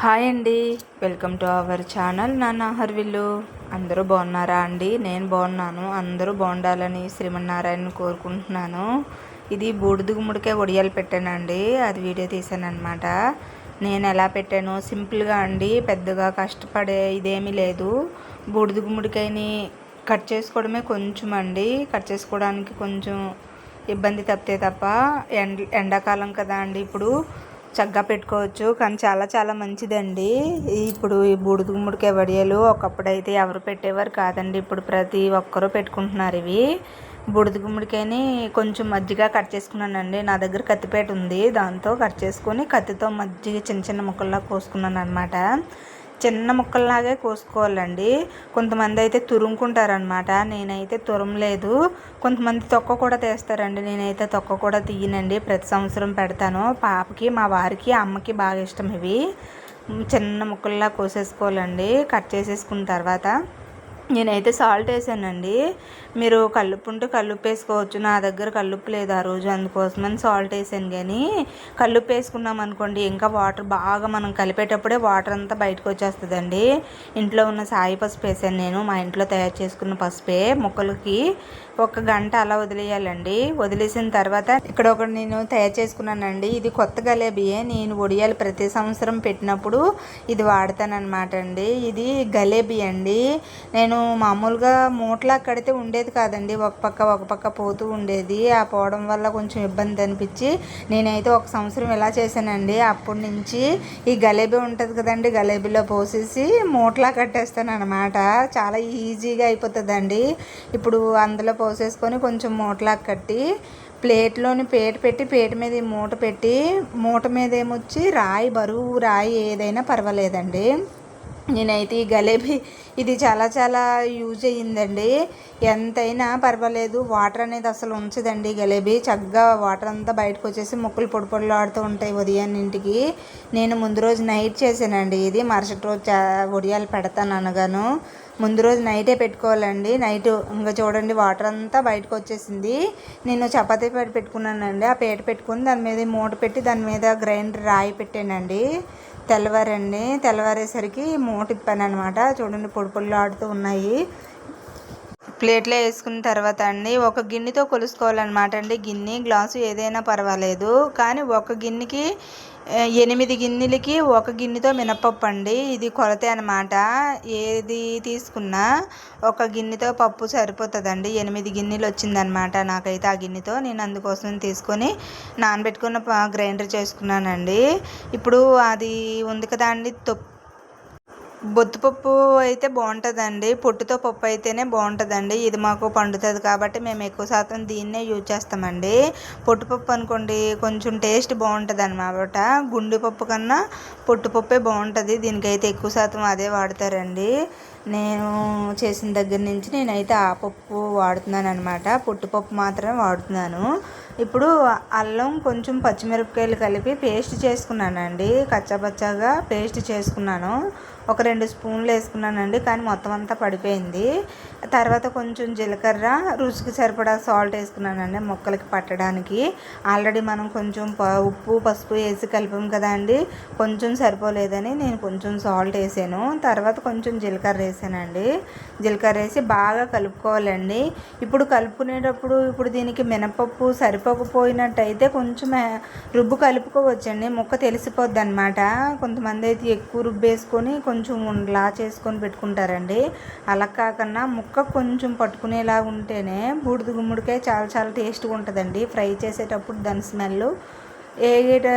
Hi అండి. Welcome to our channel. నాన్న హర్విల్లు. అందరూ బాగున్నారా అండి? నేను బాగున్నాను. అందరూ బాగుండాలని శ్రీమన్నారాయణ కోరుకుంటున్నాను. ఇది బూడిద గుమ్మడికాయ ఒడియాలు పెట్టానండి. అది వీడియో తీసాను అనమాట నేను ఎలా పెట్టాను సింపుల్గా అండి. పెద్దగా కష్టపడే ఇదేమీ లేదు. బూడిద గుమ్మడికాయని కట్ చేసుకోవడమే కొంచెం అండి. కట్ చేసుకోవడానికి కొంచెం ఇబ్బంది తప్పితే తప్ప ఎండ ఎండాకాలం కదా అండి ఇప్పుడు. చక్కగా పెట్టుకోవచ్చు. కానీ చాలా చాలా మంచిదండి. ఇప్పుడు ఈ బూడిద గుమ్మడికాయ వడియాలు ఒకప్పుడు అయితే ఎవరు పెట్టేవారు కాదండి. ఇప్పుడు ప్రతి ఒక్కరూ పెట్టుకుంటున్నారు ఇవి. బూడిద గుమ్మడికాయని కొంచెం మజ్జిగ కట్ చేసుకున్నానండి. నా దగ్గర కత్తిపేట ఉంది. దాంతో కట్ చేసుకొని కత్తితో మజ్జిగ చిన్న చిన్న ముక్కల్లా కోసుకున్నాను అనమాట చిన్న ముక్కల్లాగే కోసుకోవాలండి. కొంతమంది అయితే తురుముకుంటారనమాట నేనైతే తురమలేదు. కొంతమంది తొక్క కూడా తీస్తారండి. నేనైతే తొక్క కూడా తీయనండి. ప్రతి సంవత్సరం పెడతాను. పాపకి మా వారికి అమ్మకి బాగా ఇష్టం ఇవి. చిన్న ముక్కల్లా కోసేసుకోవాలండి. కట్ చేసేసుకున్న తర్వాత నేనైతే సాల్ట్ వేసానండి. మీరు కల్లుప్పు ఉంటే కల్లుప్పు వేసుకోవచ్చు నా దగ్గర కల్లుప్పు లేదు ఆ రోజు అందుకోసమని సాల్ట్ వేసాను కానీ కల్లుప్పు వేసుకున్నాం అనుకోండి ఇంకా వాటర్ బాగా మనం కలిపేటప్పుడే వాటర్ అంతా బయటకు వచ్చేస్తుందండి. ఇంట్లో ఉన్న సాయి పసుపు వేసాను నేను. మా ఇంట్లో తయారు చేసుకున్న పసుపే మొక్కలకి ఒక గంట అలా వదిలేయాలండి. వదిలేసిన తర్వాత ఇక్కడ ఒకటి నేను తయారు చేసుకున్నానండి. ఇది కొత్త గలేబియే. నేను ఒడియాలు ప్రతి సంవత్సరం పెట్టినప్పుడు ఇది వాడతానమాట అండి. ఇది గలేబీ అండి నేను మామూలుగా మూటలా కడితే ఉండేది కాదండి. ఒక పక్క ఒక పక్క పోతూ ఉండేది. ఆ పోవడం వల్ల కొంచెం ఇబ్బంది అనిపించి నేనైతే ఒక సంవత్సరం ఇలా చేశానండి. అప్పటి నుంచి ఈ గలేబీ ఉంటుంది కదండి గలేబీలో పోసేసి మూటలా కట్టేస్తాను అనమాట చాలా ఈజీగా అయిపోతుందండి. ఇప్పుడు అందులో పోసేసుకొని కొంచెం మూటలా కట్టి ప్లేట్లోని పేట పెట్టి పేట మీద మూట పెట్టి మూట మీద ఏమొచ్చి రాయి బరువు రాయి ఏదైనా పర్వాలేదండి. నేనైతే ఈ గలేబీ ఇది చాలా చాలా యూజ్ అయ్యిందండి. ఎంతైనా పర్వాలేదు. వాటర్ అనేది అసలు ఉంచదండి గలేబీ చక్కగా వాటర్ అంతా బయటకు వచ్చేసి ముక్కలు పొడి పొడులు ఆడుతూ ఉంటాయి ఉదయాన్నింటికి నేను ముందు రోజు నైట్ చేశానండి ఇది. మరుసటి రోజు ఉడియాలు పెడతాను అనగాను. ముందు రోజు నైటే పెట్టుకోవాలండి. నైట్ ఇంకా చూడండి వాటర్ అంతా బయటకు వచ్చేసింది. నేను చపాతీ పేట పెట్టుకున్నానండి. ఆ పేట పెట్టుకుని దాని మీద మూట పెట్టి దాని మీద గ్రైండర్ రాయి పెట్టానండి. తెల్లవారండి. తెల్లవారేసరికి మూట ఇప్పాను అనమాట చూడండి పొడి పొడిలు ఆడుతూ ఉన్నాయి. ప్లేట్లో వేసుకున్న తర్వాత అండి ఒక గిన్నెతో కొలుసుకోవాలన్నమాట అండి. గిన్నె గ్లాసు ఏదైనా పర్వాలేదు. కానీ ఒక గిన్నెకి ఎనిమిది గిన్నెలకి ఒక గిన్నెతో మినపప్పు అండి. ఇది కొలత అనమాట ఏది తీసుకున్నా ఒక గిన్నెతో పప్పు సరిపోతుందండి. ఎనిమిది గిన్నెలు వచ్చిందనమాట నాకైతే ఆ గిన్నెతో. నేను అందుకోసం తీసుకొని నానబెట్టుకున్న గ్రైండర్ చేసుకున్నానండి. ఇప్పుడు అది ఉంది కదా అండి తొప్పు బొత్తుపప్పు అయితే బాగుంటుందండి. పొట్టుతో పప్పు అయితేనే బాగుంటుందండి. ఇది మాకు పండుతుంది కాబట్టి మేము ఎక్కువ శాతం దీన్నే యూజ్ చేస్తామండి. పొట్టుపప్పు అనుకోండి కొంచెం టేస్ట్ బాగుంటుంది అనమాట గుండె పప్పు కన్నా పొట్టుపప్పే బాగుంటుంది. దీనికైతే ఎక్కువ శాతం అదే వాడతారండి. నేను చేసిన దగ్గర నుంచి నేనైతే ఆ పప్పు వాడుతున్నాను అనమాట పొట్టుపప్పు మాత్రమే వాడుతున్నాను. ఇప్పుడు అల్లం కొంచెం పచ్చిమిరపకాయలు కలిపి పేస్ట్ చేసుకున్నానండి. కచ్చాపచ్చాగా పేస్ట్ చేసుకున్నాను. ఒక రెండు స్పూన్లు వేసుకున్నానండి కానీ మొత్తం అంతా పడిపోయింది. తర్వాత కొంచెం జీలకర్ర రుచికి సరిపడా సాల్ట్ వేసుకున్నానండి మొక్కలకి పట్టడానికి. ఆల్రెడీ మనం కొంచెం ఉప్పు పసుపు వేసి కలిపాం కదా అండి కొంచెం సరిపోలేదని నేను కొంచెం సాల్ట్ వేసాను. తర్వాత కొంచెం జీలకర్ర వేసానండి. జీలకర్ర వేసి బాగా కలుపుకోవాలండి. ఇప్పుడు కలుపుకునేటప్పుడు ఇప్పుడు దీనికి మినపప్పు సరిపోకపోయినట్టయితే కొంచెం రుబ్బు కలుపుకోవచ్చండి. ముక్క తెలిసిపోద్ది అనమాట కొంతమంది అయితే ఎక్కువ రుబ్బేసుకొని కొంచెం లా చేసుకొని పెట్టుకుంటారండి. అలా కాకుండా ముక్క కొంచెం పట్టుకునేలా ఉంటేనే బూడిద గుమ్మడికాయ చాలా చాలా టేస్ట్గా ఉంటుందండి. ఫ్రై చేసేటప్పుడు దాని స్మెల్ ఏగేట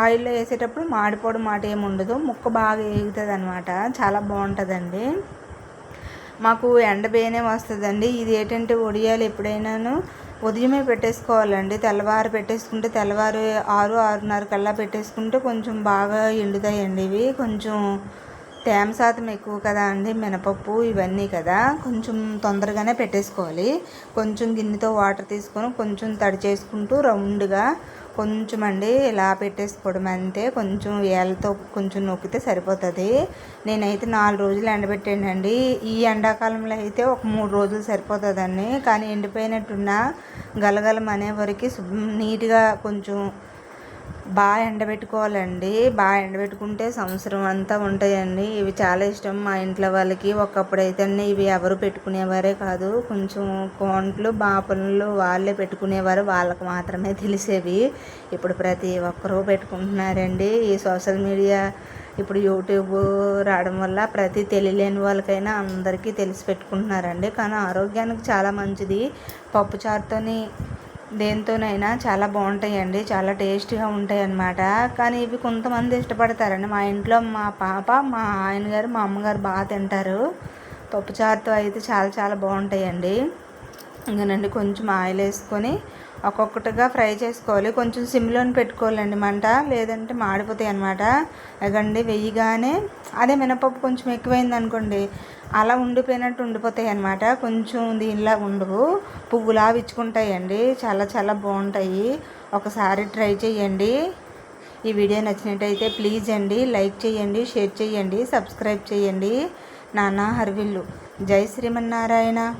ఆయిల్లో వేసేటప్పుడు మాడిపోవడం మాట ఏమి ఉండదు. ముక్క బాగా ఏగుతుంది అనమాట చాలా బాగుంటుందండి. మాకు ఎండ బేనే వస్తుందండి. ఇది ఏంటంటే ఒడియాలు ఎప్పుడైనాను ఉదయమే పెట్టేసుకోవాలండి. తెల్లవారు పెట్టేసుకుంటే తెల్లవారు ఆరు ఆరున్నర కల్లా పెట్టేసుకుంటే కొంచెం బాగా ఎండుతాయండి ఇవి. కొంచెం తేమ శాతం ఎక్కువ కదా అండి మినపప్పు ఇవన్నీ కదా. కొంచెం తొందరగానే పెట్టేసుకోవాలి. కొంచెం గిన్నెతో వాటర్ తీసుకొని కొంచెం తడి చేసుకుంటూ రౌండ్గా కొంచెం అండి ఇలా పెట్టేసుకోవడం అంతే. కొంచెం ఏళ్ళతో కొంచెం నొక్కితే సరిపోతుంది. నేనైతే నాలుగు రోజులు ఎండబెట్టానండి. ఈ ఎండాకాలంలో అయితే ఒక మూడు రోజులు సరిపోతుందండి. కానీ ఎండిపోయినట్టున్న గలగలం అనే వరకు నీట్గా కొంచెం బాగా ఎండబెట్టుకోవాలండి. బాగా ఎండబెట్టుకుంటే సంవత్సరం అంతా ఉంటాయండి. ఇవి చాలా ఇష్టం మా ఇంట్లో వాళ్ళకి. ఒకప్పుడు అయితే ఇవి ఎవరు పెట్టుకునేవారే కాదు. కొంచెం కోంట్లు బాపనులు వాళ్ళే పెట్టుకునేవారు. వాళ్ళకు మాత్రమే తెలిసేవి. ఇప్పుడు ప్రతి ఒక్కరూ పెట్టుకుంటున్నారండి. ఈ సోషల్ మీడియా ఇప్పుడు యూట్యూబ్ రావడం వల్ల ప్రతి తెలియలేని వాళ్ళకైనా అందరికీ తెలిసి పెట్టుకుంటున్నారండి. కానీ ఆరోగ్యానికి చాలా మంచిది. పప్పుచారుతోని దేంతోనైనా చాలా బాగుంటాయండి చాలా టేస్టీగా ఉంటాయి అన్నమాట కానీ ఇవి కొంతమంది ఇష్టపడతారండి. మా ఇంట్లో మా పాప మా ఆయన గారు మా అమ్మగారు బాగా తింటారు. పప్పుచారుతో అయితే చాలా చాలా బాగుంటాయండి. ఇంకనండి కొంచెం ఆయిల్ వేసుకొని ఒక్కొక్కటిగా ఫ్రై చేసుకోవాలి. కొంచెం సిమ్లోని పెట్టుకోవాలండి మంట. లేదంటే మాడిపోతాయి అనమాట అగండి వెయ్యగానే అదే మినపప్పు కొంచెం ఎక్కువైంది అనుకోండి అలా ఉండిపోయినట్టు ఉండిపోతాయి అనమాట కొంచెం దీనిలా ఉండవు. పువ్వులా విచ్చుకుంటాయండి. చాలా చాలా బాగుంటాయి. ఒకసారి ట్రై చేయండి. ఈ వీడియో నచ్చినట్టయితే ప్లీజ్ అండి లైక్ చేయండి షేర్ చేయండి సబ్స్క్రైబ్ చేయండి. నానా హర్విల్లు. జై శ్రీమన్నారాయణ.